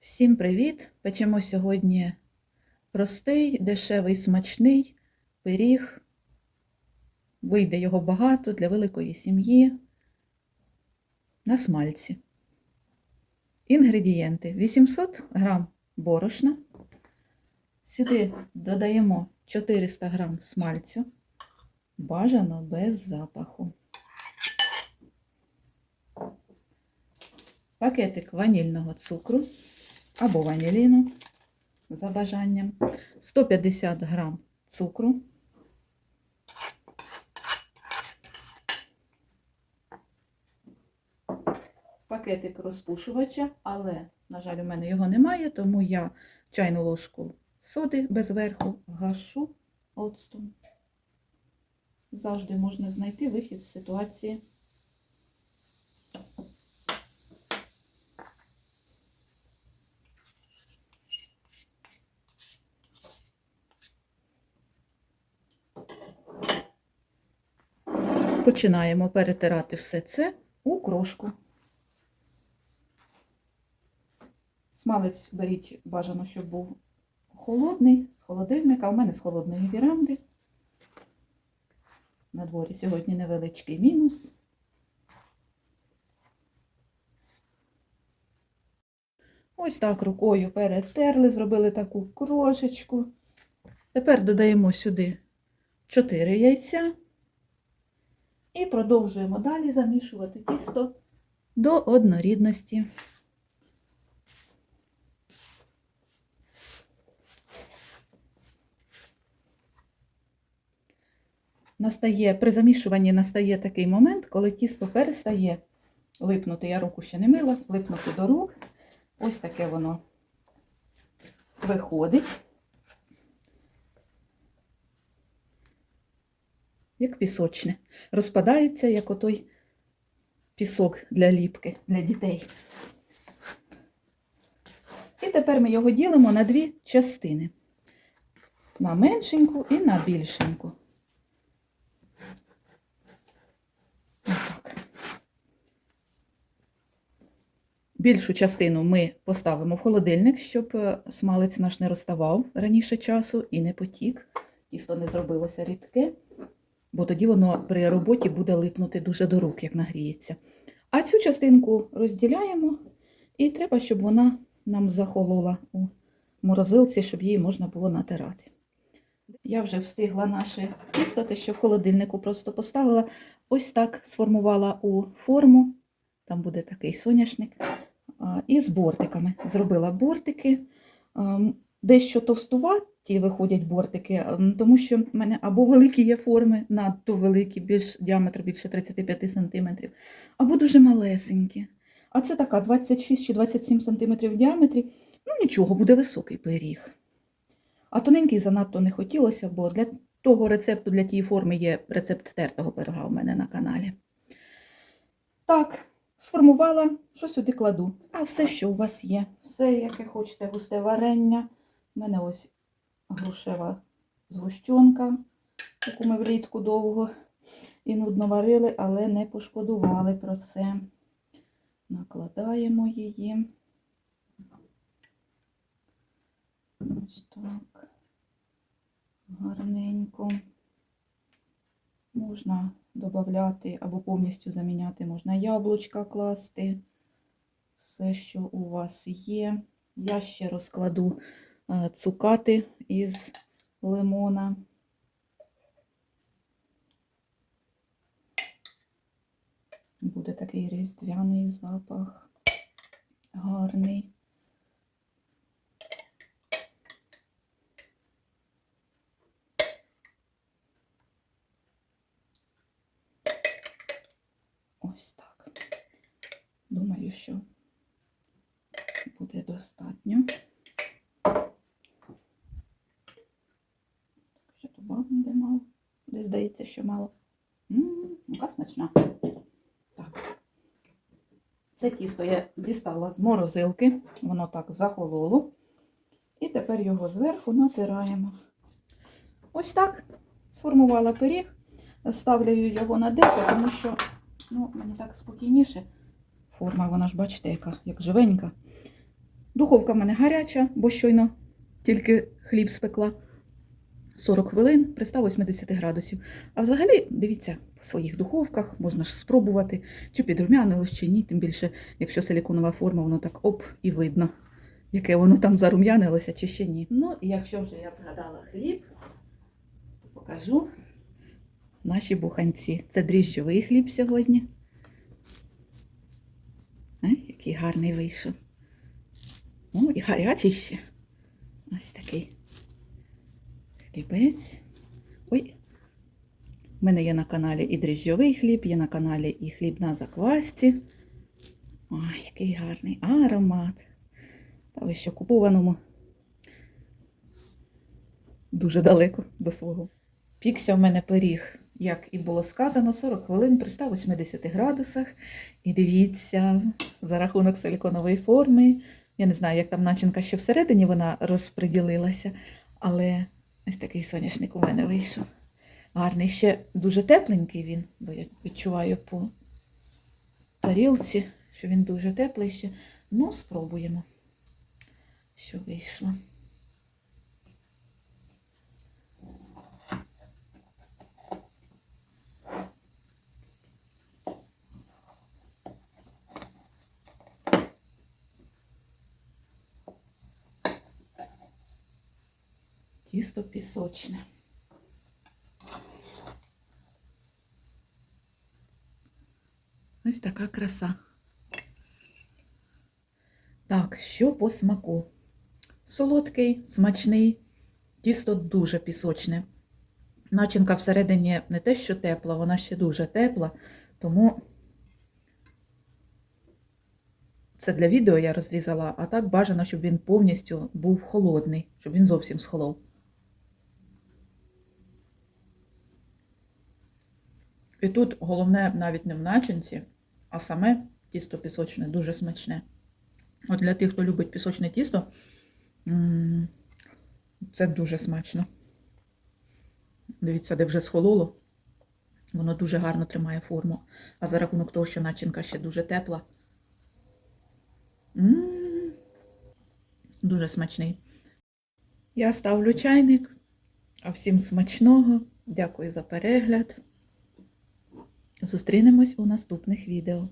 Всім привіт! Печемо сьогодні простий, дешевий, смачний пиріг. Вийде його багато для великої сім'ї на смальці. Інгредієнти: 800 г борошна. Сюди додаємо 400 г смальцю. Бажано без запаху. Пакетик ванільного цукру або ваніліну за бажанням, 150 грам цукру, пакетик розпушувача, але, на жаль, у мене його немає, тому я чайну ложку соди без верху гашу оцтом. Завжди можна знайти вихід з ситуації. Починаємо перетирати все це у крошку. Смалець беріть бажано, щоб був холодний, з холодильника. У мене з холодної віранди. На дворі сьогодні невеличкий мінус. Ось так рукою перетерли, зробили таку крошечку. Тепер додаємо сюди 4 яйця. І продовжуємо далі замішувати тісто до однорідності. Настає, при замішуванні настає такий момент, коли тісто перестає липнути. Я руку ще не мила, липнути до рук. Ось таке воно виходить. Як пісочне. Розпадається, як отой пісок для ліпки, для дітей. І тепер ми його ділимо на дві частини. На меншеньку і на більшеньку. Більшу частину ми поставимо в холодильник, щоб е, смалець наш не розставав раніше часу і не потік. Тісто не зробилося рідке бо тоді воно при роботі буде липнути дуже до рук, як нагріється. А цю частинку розділяємо, і треба, щоб вона нам захолола у морозилці, щоб її можна було натирати. Я вже встигла наше тісто, те, що в холодильнику просто поставила, ось так сформувала у форму, там буде такий соняшник, і з бортиками. Зробила бортики, дещо товстуваті виходять бортики, ем, тому що в мене або великі є форми, надто великі, більш діаметр більше 35 см, або дуже малесенькі. А це така 26 чи 27 см в діаметрі. Ну нічого, буде високий пиріг. А тоненький занадто не хотілося, бо для того рецепту, для тієї форми є рецепт тертого пирога у мене на каналі. Так, сформувала, що сюди кладу. А все, що у вас є, все, яке хочете, густе варення. У мене ось грушева згущенка, яку ми влітку довго і нудно варили, але не пошкодували про це. Накладаємо її. Ось так. Гарненько. Можна додати або повністю заміняти, можна яблучка класти. Все, що у вас є. Я ще розкладу цукати із лимона. Буде такий різдвяний запах, гарний. Ось так. Думаю, що буде достатньо. Що то багато мало. Де здається, що мало. Ммм, яка смачна. Так. Це тісто я дістала з морозилки, воно так захололо. І тепер його зверху натираємо. Ось так сформувала пиріг. Ставлю його на деко, тому що ну, мені так спокійніше. Форма, вона ж, бачите, яка, як живенька. Духовка в мене гаряча, бо щойно тільки хліб спекла. 40 хвилин при 180 градусів. А взагалі, дивіться, по своїх духовках можна ж спробувати, чи підрумянилось, чи ні. Тим більше, якщо силіконова форма, воно так оп і видно, яке воно там зарум'янилося, чи ще ні. Ну, і якщо вже я згадала хліб, то покажу наші буханці. Це дріжджовий хліб сьогодні. Е, який гарний вийшов. О, і гарячий ще. Ось такий хлібець. Ой. У мене є на каналі і дріжджовий хліб, є на каналі і хліб на заквасці. Ой, який гарний аромат. Та ось що купованому дуже далеко до свого. Пікся в мене пиріг, як і було сказано, 40 хвилин при 180 градусах. І дивіться, за рахунок силиконової форми. Я не знаю, як там начинка ще всередині вона розподілилася, але ось такий соняшник у мене вийшов. Гарний, ще дуже тепленький він, бо я відчуваю по тарілці, що він дуже теплий ще. Ну, спробуємо, що вийшло. Тісто пісочне. Ось така краса. Так, що по смаку? Солодкий, смачний, тісто дуже пісочне. Начинка всередині не те, що тепла, вона ще дуже тепла, тому це для відео я розрізала, а так бажано, щоб він повністю був холодний, щоб він зовсім схолов. І тут головне навіть не в начинці, а саме тісто пісочне, дуже смачне. От для тих, хто любить пісочне тісто, це дуже смачно. Дивіться, де вже схололо. Воно дуже гарно тримає форму. А за рахунок того, що начинка ще дуже тепла. М, Дуже смачний. Я ставлю чайник. А всім смачного. Дякую за перегляд. Зустрінемось у наступних відео.